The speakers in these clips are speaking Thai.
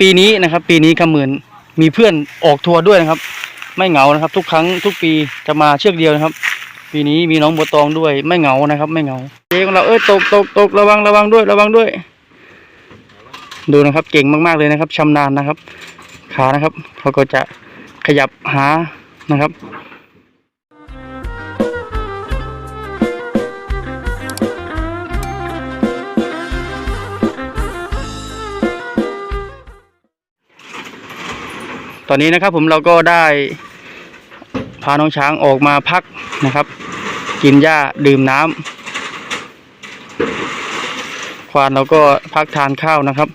ปีนี้นะครับ ปีนี้คำหมื่นมีเพื่อนออกทัวร์ด้วยนะครับ ไม่เหงานะครับ ทุกครั้งทุกปีจะมาเชือกเดียวนะครับ ปีนี้มีน้องบัวตองด้วย ไม่เหงานะครับ ไม่เหงาเจ๊ของเราเอ้ยตกตกตกระวังระวังด้วย ระวังด้วย ดูนะครับ เก่งมากๆเลยนะครับชำนาญนะครับ ขานะครับเขาก็จะขยับหานะครับ อนนี้นะครับ ผมเราก็ได้พาน้องช้างออกมาพักนะครับ กินหญ้าดื่มน้ำควานเราก็พักทานข้าวนะครับ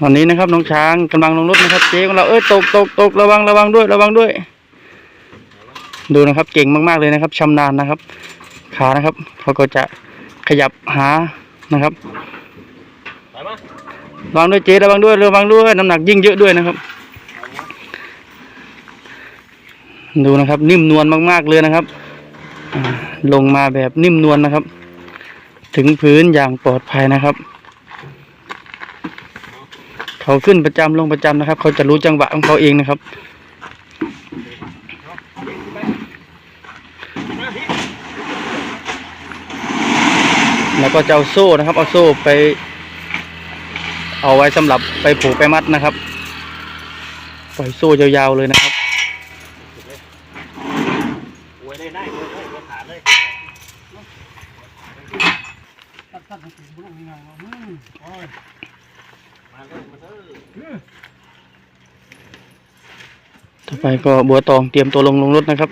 ตอนนี้นะครับน้องช้างกำลังลงรถนะครับ เจ๊ของเราเอ้ยตกตกตกระวังระวังด้วยระวังด้วย ดูนะครับเก่งมากๆเลยนะครับชำนาญนะครับ ขานะครับ เขาก็จะขยับหานะครับระวังด้วยเจ๊ระวังด้วยระวังด้วย น้ำหนักยิ่งเยอะด้วยนะครับ ดูนะครับ นิ่มนวลมากๆเลยนะครับลงมาแบบนิ่มนวลนะครับ ถึงพื้นอย่างปลอดภัยนะครับ เขาขึ้นประจำลงประจำนะครับ เขาจะรู้จังหวะของเขาเองนะครับ แล้วก็จะเอาโซ่นะครับ เอาโซ่ไป เอาไว้สำหรับไปผูกไปมัดนะครับ ปล่อยโซ่ยาวๆเลยนะครับ อวยได้ได้อวยได้อวยขาดเลย มาเลยมาเถอะ ต่อ ไปก็บัวตองเตรียมตัวลงลงรถนะครับ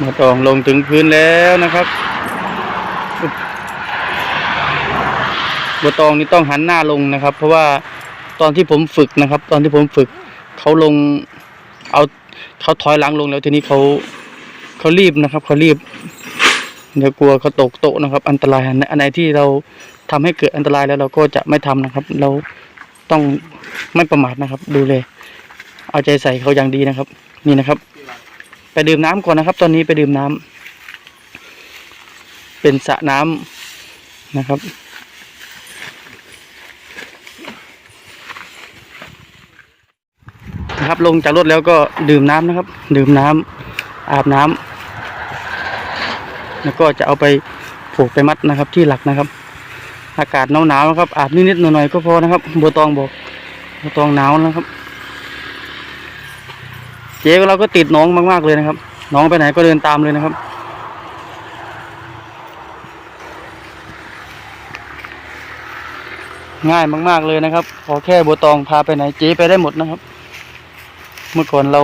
บัวตองลงถึงพื้นแล้วนะครับบัวตองนี่ต้องหันหน้าลงนะครับ เพราะว่า ตอนที่ผมฝึกนะครับ ตอนที่ผมฝึกเขาลงเอาเขาถอยหลังลงแล้วทีนี้เขาเขารีบนะครับเขารีบเดี๋ยวกลัวเขาตกโต๊ะนะครับ อันตรายอันไหนที่เราทำให้เกิดอันตรายแล้วเราก็จะไม่ทำนะครับ เราต้องไม่ประมาทนะครับ ดูเลย เอาใจใส่เขาอย่างดีนะครับ นี่นะครับ ไปดื่มน้ำก่อนนะครับ ตอนนี้ไปดื่มน้ำเป็นสระน้ำนะครับ นะครับ ลงจากรถแล้วก็ดื่มน้ำนะครับ ดื่มน้ำอาบน้ำแล้วก็จะเอาไปผูกไปมัดนะครับ ที่หลักนะครับ อากาศหนาวหนาวๆนะครับ อาบนิดๆหน่อยๆก็พอนะครับบัวตองบอกบัวตองหนาวนะครับ เจ๊เราก็ติดน้องมากๆเลยนะครับ น้องไปไหนก็เดินตามเลยนะครับง่ายมาก ๆ เลยนะครับ ขอแค่บัวตองพาไปไหนเจ๊ไปได้หมดนะครับ เมื่อก่อนเรา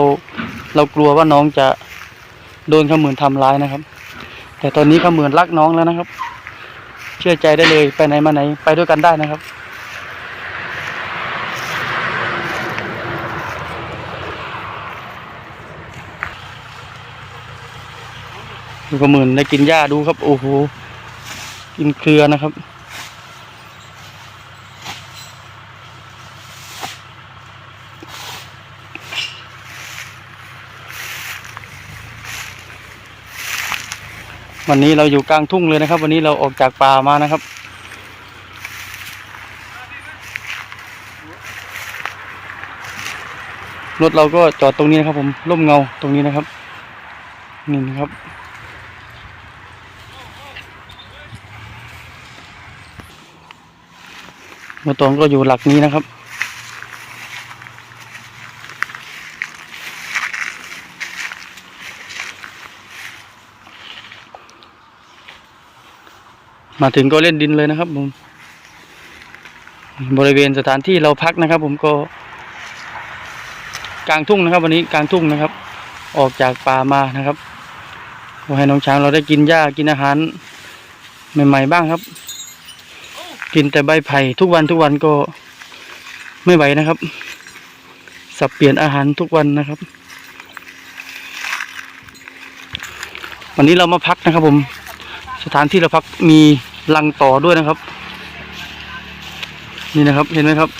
เรากลัวว่าน้องจะโดนขมือนทำร้ายนะครับ แต่ตอนนี้ขมือนรักน้องแล้วนะครับ เชื่อใจได้เลยไปไหนมาไหนไปด้วยกันได้นะครับดูขมือนได้กินหญ้าดูครับ โอ้โหกินเครือนะครับ วันนี้เราอยู่กลางทุ่งเลยนะครับ วันนี้เราออกจากป่ามานะครับ รถเราก็จอดตรงนี้นะครับ ผมร่มเงาตรงนี้นะครับนี่นะครับมอตองก็อยู่หลักนี้นะครับ มาถึงก็เล่นดินเลยนะครับผม บริเวณสถานที่เราพักนะครับ ผมก็ กลางทุ่งนะครับ วันนี้กลางทุ่งนะครับ ออกจากป่ามานะครับขอให้น้องช้างเราได้กินหญ้ากินอาหารใหม่ ๆ บ้างครับ กินแต่ใบไผ่ทุกวันทุกวันก็ไม่ไหวนะครับ สับเปลี่ยนอาหารทุกวันนะครับ วันนี้เรามาพักนะครับผม สถานที่เราพักมี ลังต่อด้วยนะครับ นี่นะครับเห็นไหมครับ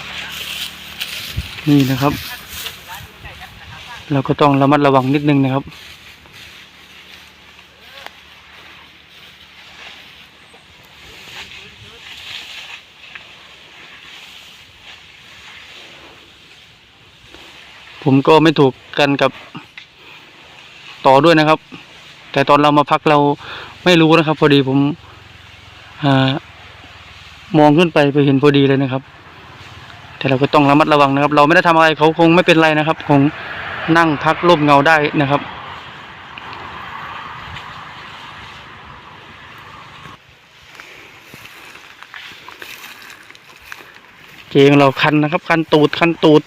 นี่นะครับ เราก็ต้องระมัดระวังนิดนึงนะครับ ผมก็ไม่ถูกกันกับต่อด้วยนะครับ แต่ตอนเรามาพักเราไม่รู้นะครับ พอดีผม มองขึ้นไปไปเห็นพอดีเลยนะครับ แต่เราก็ต้องระมัดระวังนะครับ เราไม่ได้ทำอะไรเขาคงไม่เป็นไรนะครับ คงนั่งพักร่มเงาได้นะครับเจของเราคันนะครับ คันตูดคันตูด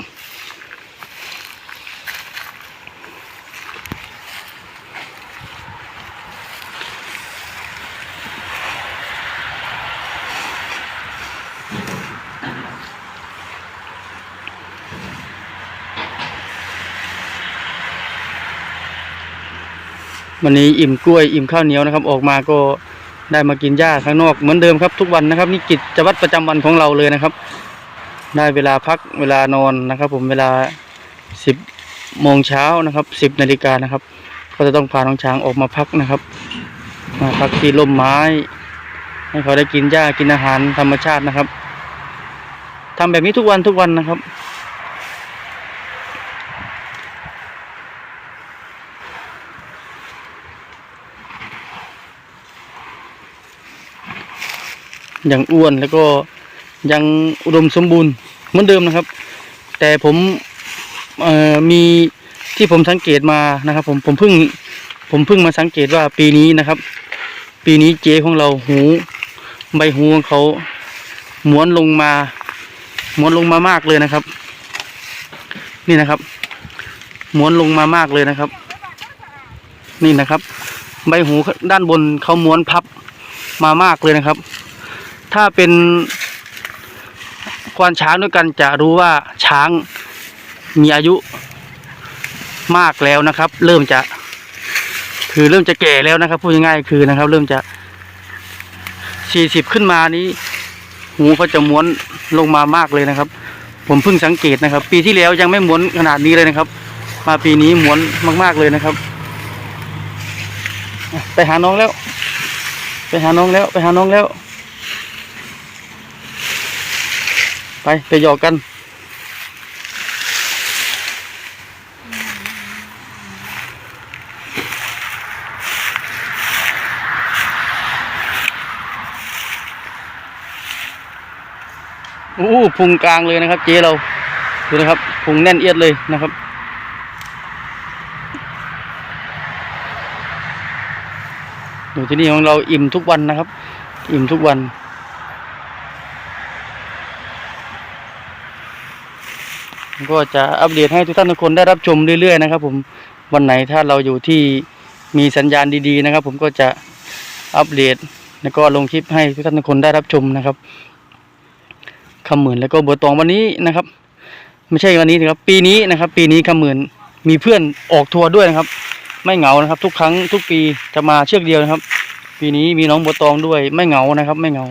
วันนี้อิ่มกล้วยอิ่มข้าวเหนียวนะครับ ออกมาก็ได้มากินหญ้าข้างนอกเหมือนเดิมครับทุกวันนะครับ นี่กิจวัตรประจำวันของเราเลยนะครับ ได้เวลาพักเวลานอนนะครับ ผมเวลาสิบโมงเช้านะครับสิบนาฬิกานะครับ ก็จะต้องพาน้องช้างออกมาพักนะครับมาพักที่ร่มไม้ ให้เขาได้กินหญ้ากินอาหารธรรมชาตินะครับทำแบบนี้ทุกวันทุกวันนะครับ ยังอ้วนแล้วก็ยังอุดมสมบูรณ์เหมือนเดิมนะครับ แต่ผมมีที่ผมสังเกตมานะครับ ผมผมเพิ่งผมเพิ่งมาสังเกตว่าปีนี้นะครับ ปีนี้เจของเราหู ใบหูของเขาม้วนลงมาม้วนลงมามากเลยนะครับ นี่นะครับม้วนลงมามากเลยนะครับ นี่นะครับ ใบหูด้านบนเขาม้วนพับมามากเลยนะครับ ถ้าเป็นควานช้างด้วยกันจะรู้ว่าช้างมีอายุมากแล้วนะครับ เริ่มจะ คือเริ่มจะแก่แล้วนะครับพูดง่ายๆคือนะครับ เริ่มจะสี่สิบขึ้นมานี้ หูเขาจะม้วนลงมามากเลยนะครับ ผมเพิ่งสังเกตนะครับ ปีที่แล้วยังไม่ม้วนขนาดนี้เลยนะครับ มาปีนี้ม้วนมาก ๆเลยนะครับ ไปหาน้องแล้ว ไปหาน้องแล้ว ไปหาน้องแล้ว ไปไปหยอกกันโอ้พุงกลางเลยนะครับเจ๊เราดูนะครับพุงแน่นเอียดเลยนะครับอยู่ที่นี่ของเราอิ่มทุกวันนะครับ อิ่มทุกวัน ก็จะอัปเดตให้ทุกท่านทุกคนได้รับชมเรื่อยๆนะครับ ผมวันไหนถ้าเราอยู่ที่มีสัญญาณดีๆนะครับ ผมก็จะอัปเดตแล้วก็ลงคลิปให้ทุกท่านทุกคนได้รับชมนะครับคำหมื่นแล้วก็บัวตองวันนี้นะครับ ไม่ใช่วันนี้นะครับ ปีนี้นะครับ ปีนี้คำหมื่นมีเพื่อนออกทัวร์ด้วยนะครับ ไม่เหงานะครับ ทุกครั้งทุกปีจะมาเชือกเดียวนะครับ ปีนี้มีน้องบัวตองด้วย ไม่เหงานะครับ ไม่เหงา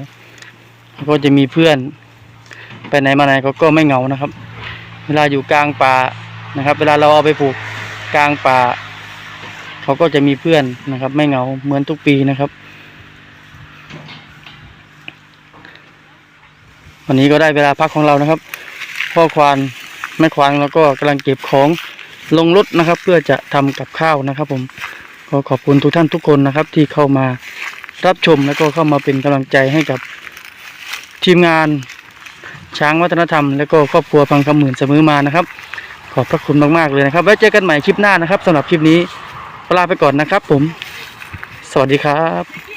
ก็จะมีเพื่อน ไปไหนมาไหนเขาก็ไม่เหงานะครับ เวลาอยู่กลางป่านะครับ เวลาเราเอาไปผูกกลางป่า เขาก็จะมีเพื่อนนะครับ ไม่เหงาเหมือนทุกปีนะครับ วันนี้ก็ได้เวลาพักของเรานะครับ พ่อควานแม่ควานแล้วก็กำลังเก็บของลงรถนะครับ เพื่อจะทำกับข้าวนะครับ ผมก็ขอบคุณทุกท่านทุกคนนะครับ ที่เข้ามารับชมแล้วก็เข้ามาเป็นกำลังใจให้กับทีมงาน ช้างวัฒนธรรม แล้วก็ครอบครัวฟังคำหมื่นเสมอมานะครับ ขอบพระคุณมากๆเลยนะครับ ไว้เจอกันใหม่คลิปหน้านะครับสำหรับคลิปนี้ลาไปก่อนนะครับ ผม สวัสดีครับ